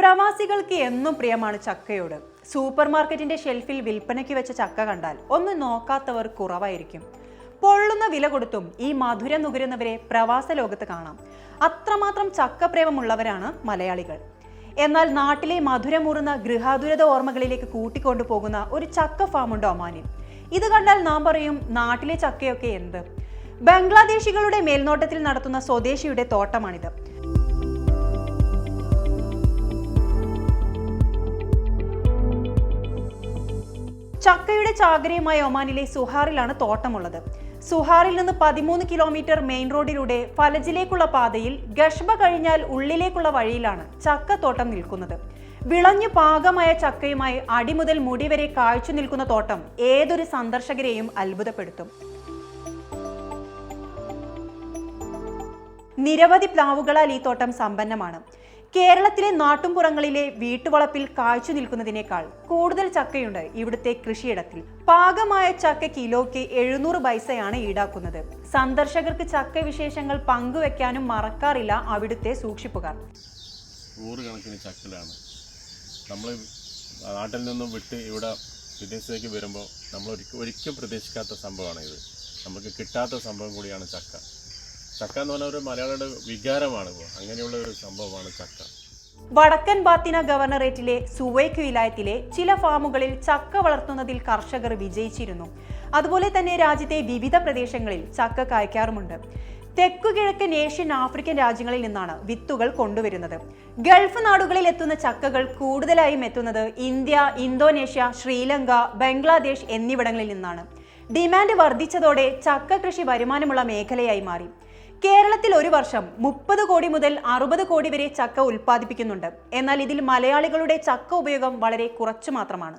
പ്രവാസികൾക്ക് എന്നും പ്രിയമാണ് ചക്കയോട്. സൂപ്പർ മാർക്കറ്റിന്റെ ഷെൽഫിൽ വിൽപ്പനയ്ക്ക് വെച്ച ചക്ക കണ്ടാൽ ഒന്ന് നോക്കാത്തവർ കുറവായിരിക്കും. പൊള്ളുന്ന വില കൊടുത്തും ഈ മധുരം നുകരുന്നവരെ പ്രവാസ ലോകത്ത് കാണാം. അത്രമാത്രം ചക്കപ്രേമമുള്ളവരാണ് മലയാളികൾ. എന്നാൽ നാട്ടിലെ മധുരമൂറുന്ന ഗൃഹാതുരത ഓർമ്മകളിലേക്ക് കൂട്ടിക്കൊണ്ടു പോകുന്ന ഒരു ചക്ക ഫാമുണ്ട് ഒമാനിൽ. ഇത് കണ്ടാൽ നാം പറയും നാട്ടിലെ ചക്കയൊക്കെ എന്ത്? ബംഗ്ലാദേശികളുടെ മേൽനോട്ടത്തിൽ നടത്തുന്ന സ്വദേശിയുടെ തോട്ടമാണിത്. ചക്കയുടെ ചാകരയുമായ ഒമാനിലെ സുഹാറിലാണ് തോട്ടമുള്ളത്. സുഹാറിൽ നിന്ന് പതിമൂന്ന് കിലോമീറ്റർ മെയിൻ റോഡിലൂടെ ഫലജിലേക്കുള്ള പാതയിൽ ഗഷ്ബ കഴിഞ്ഞാൽ ഉള്ളിലേക്കുള്ള വഴിയിലാണ് ചക്കത്തോട്ടം നിൽക്കുന്നത്. വിളഞ്ഞു പാകമായ ചക്കയുമായി അടിമുതൽ മുടി വരെ കാഴ്ച നിൽക്കുന്ന തോട്ടം ഏതൊരു സന്ദർശകരെയും അത്ഭുതപ്പെടുത്തും. നിരവധി പ്ലാവുകളാൽ ഈ തോട്ടം സമ്പന്നമാണ്. കേരളത്തിലെ നാട്ടുംപുറങ്ങളിലെ വീട്ടുവളപ്പിൽ കാഴ്ച നിൽക്കുന്നതിനേക്കാൾ കൂടുതൽ ചക്കയുണ്ട് ഇവിടുത്തെ കൃഷിയിടത്തിൽ. പാകമായ ചക്ക കിലോയ്ക്ക് എഴുന്നൂറ് പൈസയാണ് ഈടാക്കുന്നത്. സന്ദർശകർക്ക് ചക്ക വിശേഷങ്ങൾ പങ്കുവെക്കാനും മറക്കാറില്ല അവിടുത്തെ സൂക്ഷിപ്പുകാർ. ചക്കലാണ്. നമ്മൾ നാട്ടിൽ നിന്നും വിട്ട് ഇവിടെ വിദേശത്തേക്ക് വരുമ്പോൾ നമ്മൾ ഒരിക്കലും പ്രതീക്ഷിക്കാത്ത സംഭവമാണ് ഇത് നമുക്ക് കിട്ടാത്ത സംഭവം കൂടിയാണ് ചക്ക. ചക്ക എന്ന് പറഞ്ഞ ഒരു മലയാളിയുടെ വികാരമാണ് അങ്ങനെയുള്ള ഒരു സംഭവമാണ് ചക്ക. വടക്കൻ ബാത്തിന ഗവർണറേറ്റിലെ സുവൈക്ക് വിലായത്തിലെ ചില ഫാമുകളിൽ ചക്ക വളർത്തുന്നതിൽ കർഷകർ വിജയിച്ചിരുന്നു. അതുപോലെ തന്നെ രാജ്യത്തെ വിവിധ പ്രദേശങ്ങളിൽ ചക്ക കായ്ക്കാറുമുണ്ട്. തെക്കുകിഴക്കൻ ഏഷ്യൻ ആഫ്രിക്കൻ രാജ്യങ്ങളിൽ നിന്നാണ് വിത്തുകൾ കൊണ്ടുവരുന്നത്. ഗൾഫ് നാടുകളിൽ എത്തുന്ന ചക്കകൾ കൂടുതലായും എത്തുന്നത് ഇന്ത്യ ഇന്തോനേഷ്യ ശ്രീലങ്ക ബംഗ്ലാദേശ് എന്നിവിടങ്ങളിൽ നിന്നാണ്. ഡിമാൻഡ് വർദ്ധിച്ചതോടെ ചക്ക കൃഷി വരുമാനമുള്ള മേഖലയായി മാറി. കേരളത്തിൽ ഒരു വർഷം മുപ്പത് കോടി മുതൽ അറുപത് കോടി വരെ ചക്ക ഉൽപ്പാദിപ്പിക്കുന്നുണ്ട്. എന്നാൽ ഇതിൽ മലയാളികളുടെ ചക്ക ഉപയോഗം വളരെ കുറച്ചു മാത്രമാണ്.